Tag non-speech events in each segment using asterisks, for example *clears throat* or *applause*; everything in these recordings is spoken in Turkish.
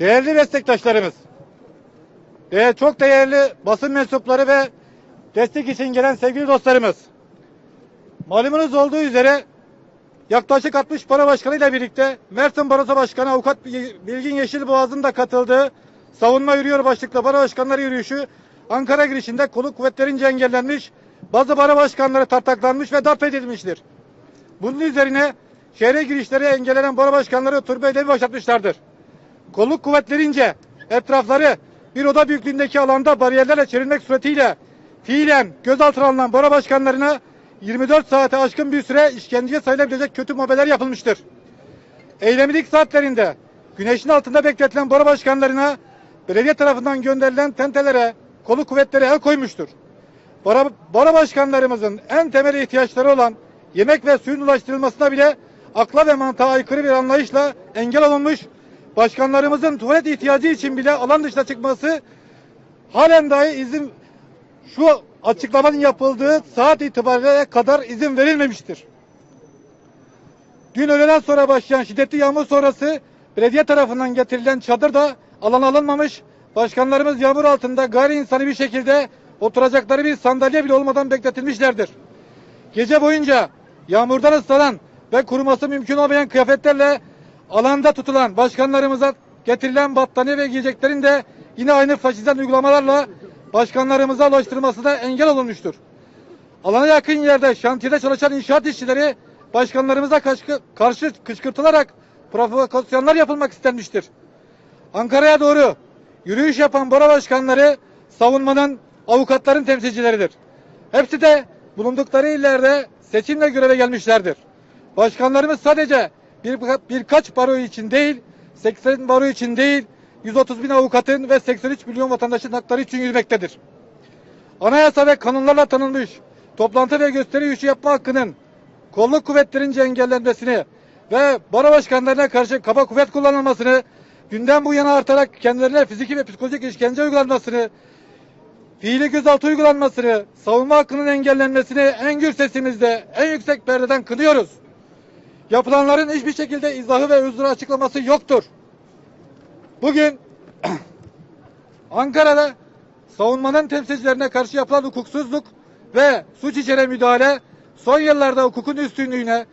Değerli meslektaşlarımız, ve çok değerli basın mensupları ve destek için gelen sevgili dostlarımız. Malumunuz olduğu üzere yaklaşık 60 baro başkanı ile birlikte Mersin Barosu Başkanı Avukat Bilgin Yeşilboğaz'ın da katıldığı savunma yürüyor başlıklı baro başkanları yürüyüşü Ankara girişinde kolu kuvvetlerince engellenmiş, bazı baro başkanları tartaklanmış ve darp edilmiştir. Bunun üzerine şehre girişleri engellenen baro başkanları turbe eylevi başlatmışlardır. Kolluk kuvvetlerince etrafları bir oda büyüklüğündeki alanda bariyerlerle çevrilmek suretiyle fiilen gözaltına alınan baro başkanlarına 24 saate aşkın bir süre işkenceye sayılabilecek kötü muameleler yapılmıştır. Eylemin ilk saatlerinde güneşin altında bekletilen baro başkanlarına belediye tarafından gönderilen tentelere, kolu kuvvetlere el koymuştur. Baro, baro başkanlarımızın en temel ihtiyaçları olan yemek ve suyun ulaştırılmasına bile akla ve mantığa aykırı bir anlayışla engel olunmuş, başkanlarımızın tuvalet ihtiyacı için bile alan dışına çıkması halen dahi izin şu açıklamanın yapıldığı saat itibariyle kadar izin verilmemiştir. Dün öğleden sonra başlayan şiddetli yağmur sonrası belediye tarafından getirilen çadır da alan alınmamış. Başkanlarımız yağmur altında gayri insani bir şekilde oturacakları bir sandalye bile olmadan bekletilmişlerdir. Gece boyunca yağmurdan ıslanan ve kuruması mümkün olmayan kıyafetlerle alanda tutulan başkanlarımıza getirilen battaniye ve giyeceklerin de yine aynı faşizan uygulamalarla başkanlarımıza ulaştırılması da engel olunmuştur. Alana yakın yerde şantiyede çalışan inşaat işçileri başkanlarımıza karşı, karşı kışkırtılarak provokasyonlar yapılmak istenmiştir. Ankara'ya doğru yürüyüş yapan baro başkanları savunmanın avukatların temsilcileridir. Hepsi de bulundukları illerde seçimle göreve gelmişlerdir. Başkanlarımız sadece bir, birkaç baro için değil, 80 baro için değil, 130 bin avukatın ve 83 milyon vatandaşın hakları için yürümektedir. Anayasa ve kanunlarla tanınmış toplantı ve gösteri yürüyüşü yapma hakkının kolluk kuvvetlerince engellenmesini ve baro başkanlarına karşı kaba kuvvet kullanılmasını, günden bu yana artarak kendilerine fiziki ve psikolojik işkence uygulanmasını, fiili gözaltı uygulanmasını, savunma hakkının engellenmesini en gür sesimizde, en yüksek perdeden kınıyoruz. Yapılanların hiçbir şekilde izahı ve özrü açıklaması yoktur. Bugün *clears throat* Ankara'da savunmanın temsilcilerine karşı yapılan hukuksuzluk ve suç içeren müdahale son yıllarda hukukun üstünlüğüne,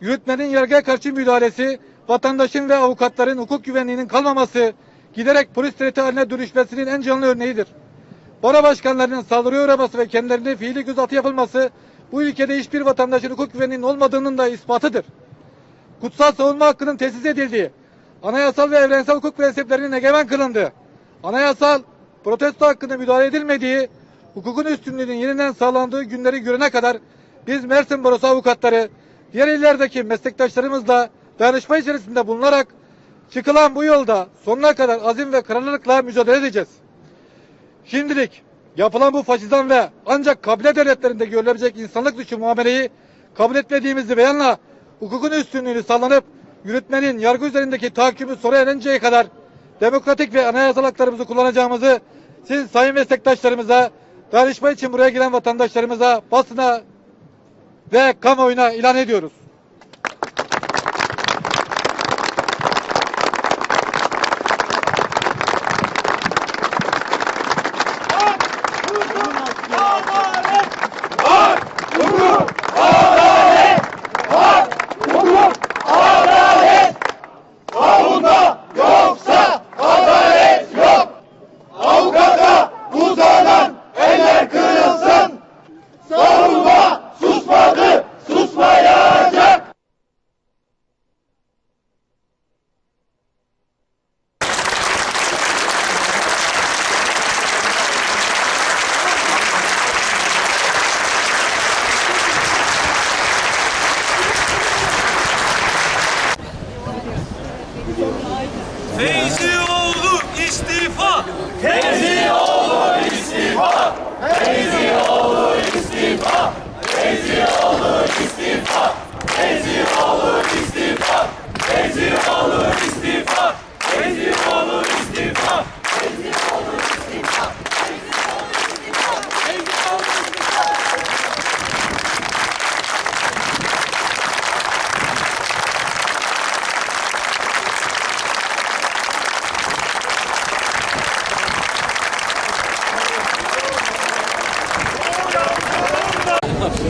yürütmenin yargıya karşı müdahalesi, vatandaşın ve avukatların hukuk güvenliğinin kalmaması, giderek polis tehdidi haline dönüşmesinin en canlı örneğidir. Baro başkanlarının saldırıya uğraması ve kendilerine fiili gözaltı yapılması bu ülkede hiçbir vatandaşın hukuk güvenliğinin olmadığının da ispatıdır. Kutsal savunma hakkının tesis edildiği, anayasal ve evrensel hukuk prensiplerinin egemen kılındığı, anayasal protesto hakkında müdahale edilmediği, hukukun üstünlüğünün yeniden sağlandığı günleri görene kadar biz Mersin Barosu avukatları, diğer illerdeki meslektaşlarımızla dayanışma içerisinde bulunarak çıkılan bu yolda sonuna kadar azim ve kararlılıkla mücadele edeceğiz. Şimdilik yapılan bu faşizan ve ancak kabile devletlerinde görülebilecek insanlık dışı muameleyi kabul etmediğimizi beyanla hukukun üstünlüğünü sağlanıp yürütmenin yargı üzerindeki tahakkümü sona erinceye kadar demokratik ve anayasal haklarımızı kullanacağımızı siz sayın meslektaşlarımıza, danışma için buraya gelen vatandaşlarımıza, basına ve kamuoyuna ilan ediyoruz. Feyzioğlu istifa! Feyzioğlu istifa! Feyzioğlu istifa! Feyzioğlu istifa! Feyzioğlu istifa!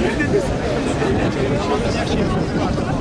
Ne dediniz? Her şey yapıyoruz.